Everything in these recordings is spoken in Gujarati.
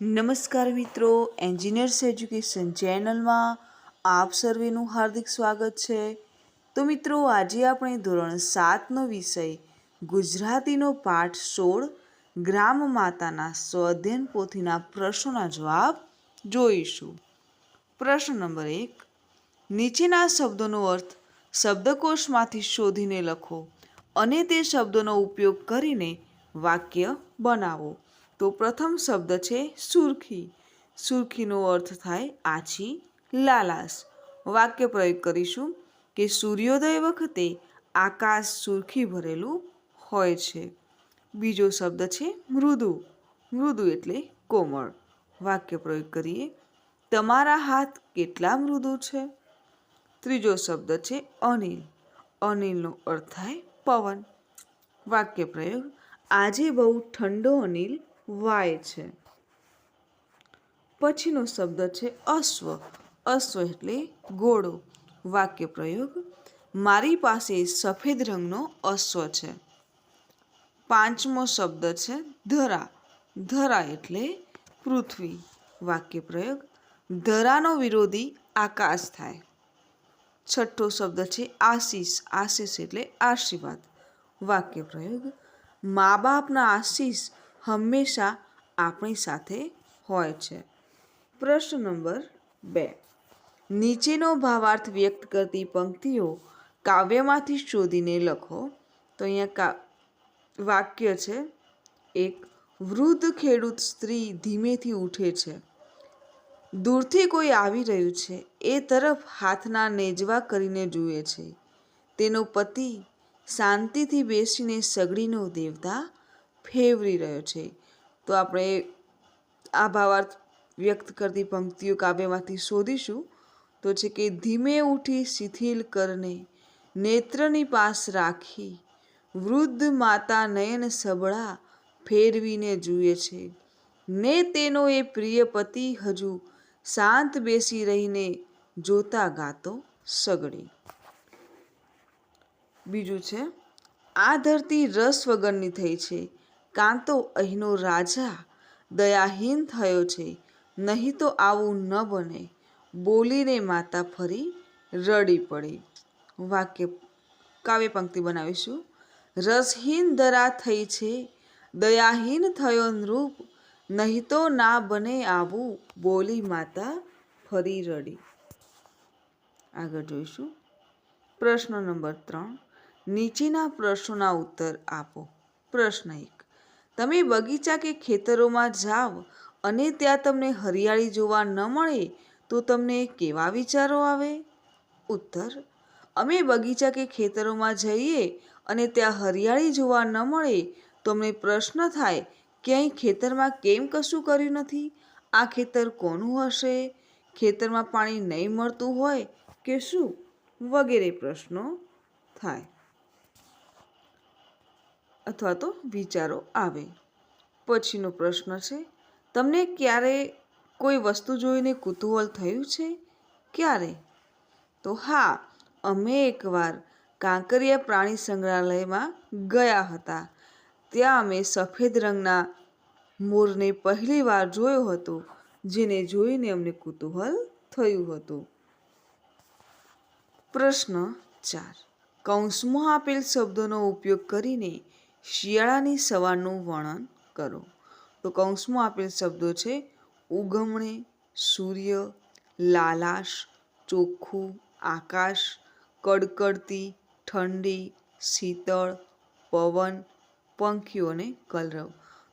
નમસ્કાર મિત્રો એન્જિનિયર્સ એજ્યુકેશન ચેનલમાં આપ સર્વેનું હાર્દિક સ્વાગત છે. તો મિત્રો, આજે આપણે ધોરણ સાતનો વિષય, ગુજરાતીનો પાઠ સોળ, ગ્રામ માતાના સ્વાધ્યન પોથીના પ્રશ્નોના જવાબ જોઈશું. પ્રશ્ન નંબર એક, નીચેના શબ્દોનો અર્થ શબ્દકોશમાંથી શોધીને લખો અને તે શબ્દોનો ઉપયોગ કરીને વાક્ય બનાવો. તો પ્રથમ શબ્દ છે સુરખી. સુરખીનો અર્થ થાય આછી, લાલાશ. વાક્ય પ્રયોગ કરીશું કે સૂર્યોદય વખતે આકાશ સુરખી ભરેલું હોય છે. બીજો શબ્દ છે મૃદુ. મૃદુ એટલે કોમળ. વાક્ય પ્રયોગ કરીએ. તમારા હાથ કેટલા મૃદુ છે? ત્રીજો શબ્દ છે અનિલ. અનિલનો અર્થ થાય પવન. વાક્ય પ્રયોગ. આજે બહુ ઠંડો અનિલ વાય છે. પછીનો શબ્દ છે અશ્વ. અશ્વ એટલે ઘોડો. વાક્ય પ્રયોગ, મારી પાસે સફેદ રંગનો અશ્વ છે. પાંચમો શબ્દ છે ધરા. ધરા એટલે પૃથ્વી. વાક્ય પ્રયોગ, ધરાનો વિરોધી આકાશ થાય. છઠ્ઠો શબ્દ છે આશીષ. આશીષ એટલે આશીર્વાદ. વાક્ય પ્રયોગ, મા બાપના આશીષ હંમેશા આપણી સાથે હોય છે. પ્રશ્ન નંબર બે. નીચેનો ભાવાર્થ વ્યક્ત કરતી પંક્તિઓ કાવ્યમાંથી શોધીને લખો. તો અહીંયા કા, વાક્ય છે, એક, વૃદ્ધ ખેડૂત સ્ત્રી ધીમેથી ઉઠે છે. દૂરથી કોઈ આવી રહ્યું છે, એ તરફ હાથના નેજવા કરીને જુએ છે. તેનો પતિ શાંતિથી બેસીને સગડીનો દેવતા ફેવરી રહ્યો છે. તો આપણે આ ભાવાર્થ વ્યક્ત કરતી પંક્તિઓ કાવ્યમાંથી શોધીશું. તો છે કે, ધીમે ઉઠી શિથિલ કરને, નેત્રની પાસ રાખી, વૃદ્ધ માતા નયન સબળા ફેરવીને જુએ છે. ને તેનો એ પ્રિય પતિ હજુ શાંત બેસી રહીને જોતા ગાતો સગડી. બીજું છે, આ ધરતી રસ વગરની થઈ છે. કાં તો અહીંનો રાજા દયાહીન થયો છે, નહીં તો આવું ન બને. બોલીને માતા ફરી રડી પડી. વાક્ય કાવ્ય પંક્તિ બનાવીશું. રસહીન ધરા થઈ છે, દયાહીન થયો નૃપ, નહીં તો ના બને આવું, બોલી માતા ફરી રડી. આગળ જોઈશું. પ્રશ્ન નંબર ત્રણ. નીચેના પ્રશ્નોના ઉત્તર આપો. પ્રશ્ન એક. તમે બગીચા કે ખેતરોમાં જાઓ અને ત્યાં તમને હરિયાળી જોવા ન મળે, તો તમને કેવા વિચારો આવે? ઉત્તર, અમે બગીચા કે ખેતરોમાં જઈએ અને ત્યાં હરિયાળી જોવા ન મળે, તો અમને પ્રશ્ન થાય કે અહીં ખેતરમાં કેમ કશું કર્યું નથી? આ ખેતર કોનું હશે? ખેતરમાં પાણી નહીં મળતું હોય કે શું? વગેરે પ્રશ્નો થાય. અથવા તો વિચારો આવે. પછીનો પ્રશ્ન છે, તમને ક્યારે કોઈ વસ્તુ જોઈને કુતૂહલ થયું છે? ક્યારે? તો હા, અમે એકવાર કાંકરિયા પ્રાણી સંગ્રહાલયમાં ગયા હતા. ત્યાં અમે સફેદ રંગના મોરને પહેલી વાર જોયો હતો, જેને જોઈને અમને કુતૂહલ થયું હતું. પ્રશ્ન ચાર. કૌંસમાં આપેલ શબ્દોનો ઉપયોગ કરીને શિયાળાની સવારનું વર્ણન કરો. તો કૌંસમાં આપેલ શબ્દો છે, ઉગમણે, સૂર્ય, લાલાશ, ચોખ્ખું, આકાશ, કડકડતી, ઠંડી, શીતળ, પવન પંખીઓને કલરવ.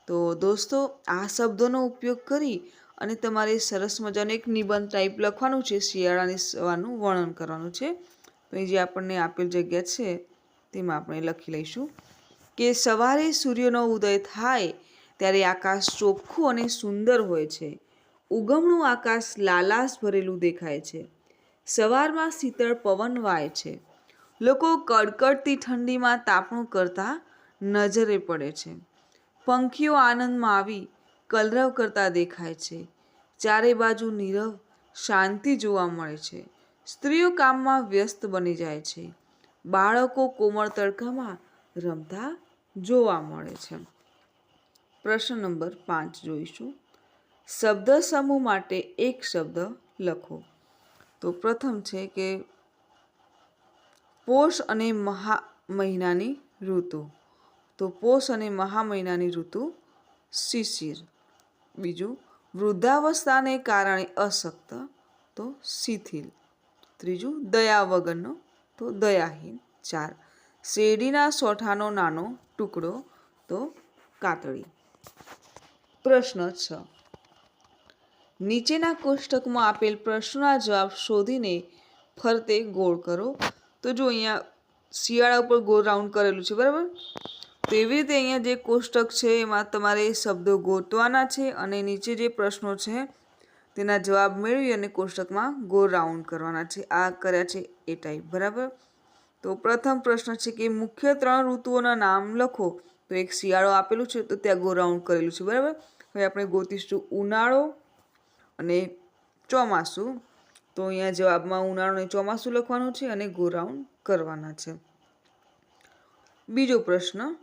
તો દોસ્તો, આ શબ્દોનો ઉપયોગ કરી અને તમારે સરસ મજાનો એક નિબંધ ટાઈપ લખવાનું છે, શિયાળાની સવારનું વર્ણન કરવાનું છે. તો એ જે આપણને આપેલ જગ્યા છે, તેમાં આપણે લખી લઈશું. કે સવારે સૂર્યનો ઉદય થાય ત્યારે આકાશ ચોખ્ખું અને સુંદર હોય છે. ઉગમણું આકાશ લાલાશ ભરેલું દેખાય છે. સવારમાં શીતળ પવન વાય છે. લોકો કડકડતી ઠંડીમાં તાપણું કરતા નજરે પડે છે. પંખીઓ આનંદમાં આવી કલરવ કરતા દેખાય છે. ચારે બાજુ નીરવ શાંતિ જોવા મળે છે. સ્ત્રીઓ કામમાં વ્યસ્ત બની જાય છે. બાળકો કોમળ તડકામાં રમતા જોવા મળે છે. પ્રશ્ન નંબર પાંચ જોઈશું. શબ્દ સમૂહ માટે એક શબ્દ લખો. તો પ્રથમ છે કે પોષ અને મહા મહિનાની ઋતુ. તો પોષ અને મહા મહિનાની ઋતુ શિશિર. બીજું, વૃદ્ધાવસ્થાને કારણે અશક્ત, તો શિથિલ. ત્રીજું, દયા વગરનો, તો દયાહીન. ચાર, શેરડીના સોઠાનો નાનો ટુકડો તો કાતળી. પ્રશ્ન છ. નીચેના કોષ્ટકમાં આપેલ પ્રશ્નોના જવાબ શોધીને ફરતે ગોળ કરો. તો જો અહીંયા શિયાળા ઉપર ગોળ રાઉન્ડ કરેલું છે, બરાબર? તો એવી રીતે અહીંયા જે કોષ્ટક છે, એમાં તમારે શબ્દો ગોતવાના છે અને નીચે જે પ્રશ્નો છે, તેના જવાબ મેળવી અને કોષ્ટકમાં ગોળ રાઉન્ડ કરવાના છે. આ કર્યા છે એ ટાઈપ બરાબર? તો પ્રથમ પ્રશ્ન છે કે મુખ્ય ત્રણ ઋતુઓના નામ લખો. તો એક શિયાળો આપેલું છે તો ત્યાં ગો રાઉન્ડ કરેલું છે, બરાબર? હવે આપણે ગોતીશું ઉનાળો અને ચોમાસું. તો અહીંયા જવાબમાં ઉનાળો અને ચોમાસું લખવાનું છે અને ગો રાઉન્ડ કરવાના છે. બીજો પ્રશ્ન,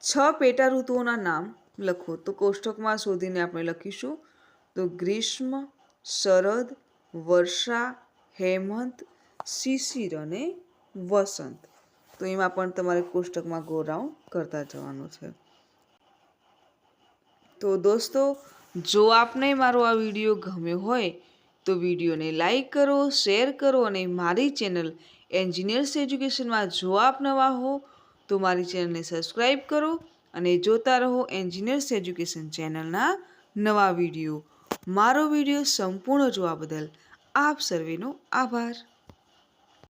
છ પેટા ઋતુઓના નામ લખો. તો કોષ્ટકમાં શોધીને આપણે લખીશું. તો ગ્રીષ્મ, શરદ, વર્ષા, હેમંત, શિશિર અને વસંત. તો એમાં પણ તમારે કોષ્ટકમાં ગો કરતા જવાનું છે. તો દોસ્તો, જો આપને મારો આ વીડિયો ગમ્યો હોય, તો વિડીયોને લાઈક કરો, શેર કરો અને મારી ચેનલ એન્જિનિયર્સ એજ્યુકેશનમાં જો આપ નવા હો, તો મારી ચેનલને સબસ્ક્રાઈબ કરો અને જોતા રહો એન્જિનિયર્સ એજ્યુકેશન ચેનલના નવા વીડિયો. મારો વીડિયો સંપૂર્ણ જોવા બદલ આપ સર્વેનો આભાર.